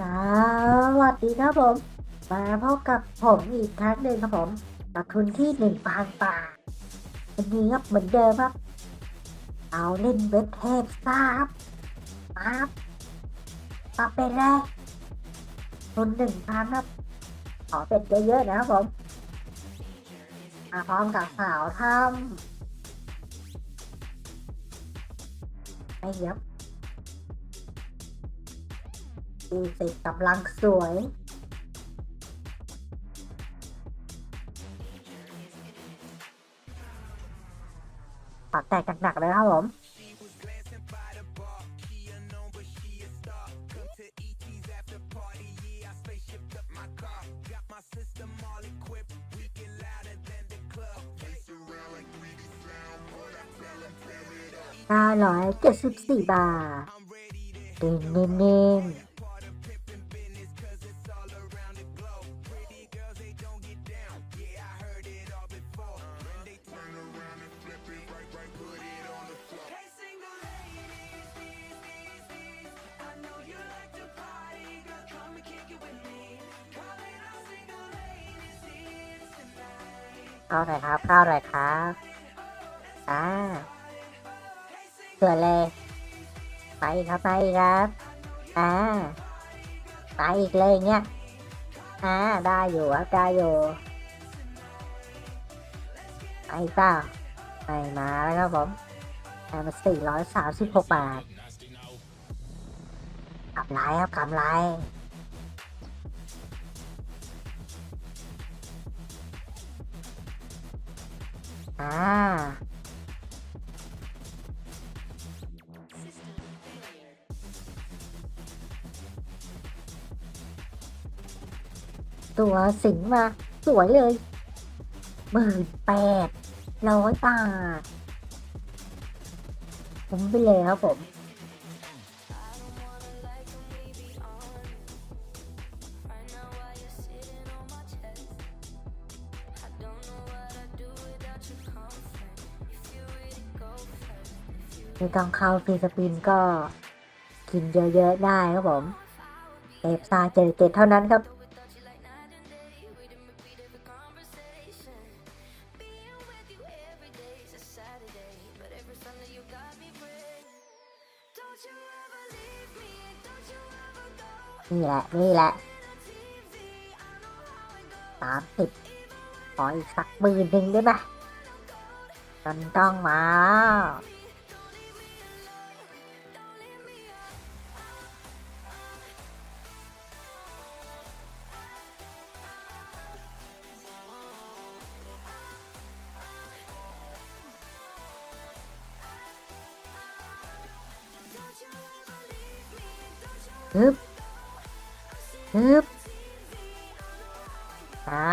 สวัสดีครับผม มาพบกับผมอีกครั้งหนึ่งครับผมกับทุนที่หนึ่งพันบาทวันนี้ครับเหมือนเดิมครับ เอาเล่นเวทเทพซ่าครับปั๊บปรับเป็นแรกทุนหนึ่งพันครับ ขอเป็ดเยอะๆนะครับผมมาพร้อมกับสาวทำไอ้เหี้ย บดูสิกำลังสวยปากแตกหนักๆเลยครับผม974 บาทเด่นเน้นๆ ข้าหน่อยครับเข้าหน่อยครับอ่าเผื่อเลย ไปครับ ไปครับอ่าไปอีกเลยเงี้ยอ่าได้อยู่ครับได้อยู่ไปเปล่าไปมาแล้วครับผมได้มาสี่ร้อยสามสิบหกบาทกำไรครับกำไร อ่าตัวสิงมา สวยเลยหมื่นแปดร้อยบาทผมไปเลยครับผม ไม่ต้องเข้าฟรีสปินก็กินเยอะๆได้ครับผมเอฟซาเจเจ็ดเท่านั้นครับนี่แหละ นี่แหละสามสิบขออีกสักหมื่นหนึ่งได้ไหมมันต้องมา ฮึบฮึบอ่า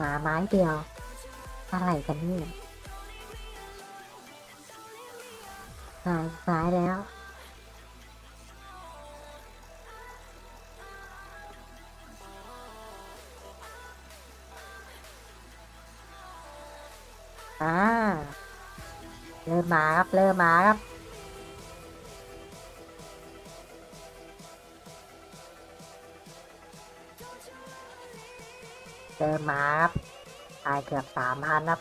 มาไม้เดียว อะไรกันนี่ยสายสายแล้ว อ่า เริ่มมาครับ เริ่มมาครับ เติมมาครับตายเกือบสามพันครับ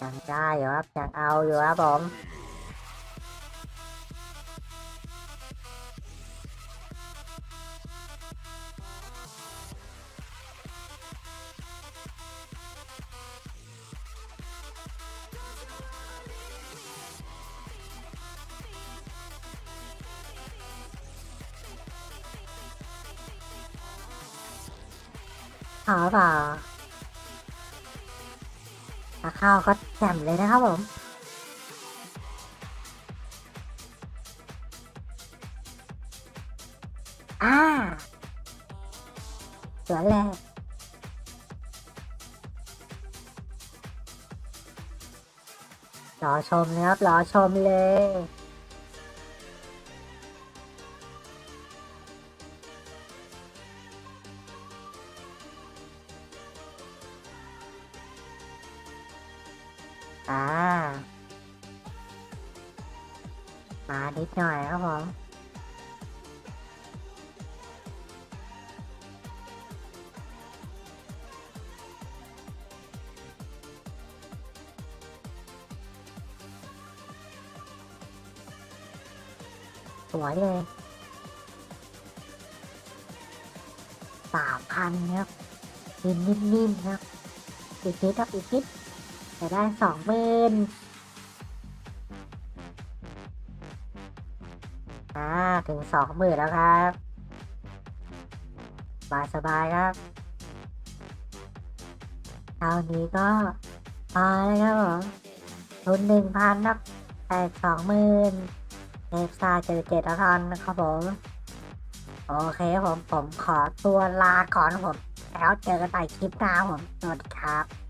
ยังได้อยู่ครับยังเอาอยู่ครับผม ขอเปล่าถ้าเข้าก็แจ่มเลยนะครับผมอ่าสวยเลยรอชมนะครับรอชมเลย อ่า มานิดหน่อยครับผมสวยเลยสามพันครับนนิ่มๆครับ อีกนิดครับอีกนิด จะได้สองหมื่นอ่าถึงสองหมื่นแล้วครับสบายสบายครับเท่านี้ก็พอแล้วครับผมทุนหนึ่งพันนับแตกสองหมื่นเอฟซาเจอเจ็ดแล้วกันนะครับผม โอเคผมผมขอตัวลาก่อนครับผม แล้วเจอกันใหม่คลิปหน้าผม สวัสดีครับ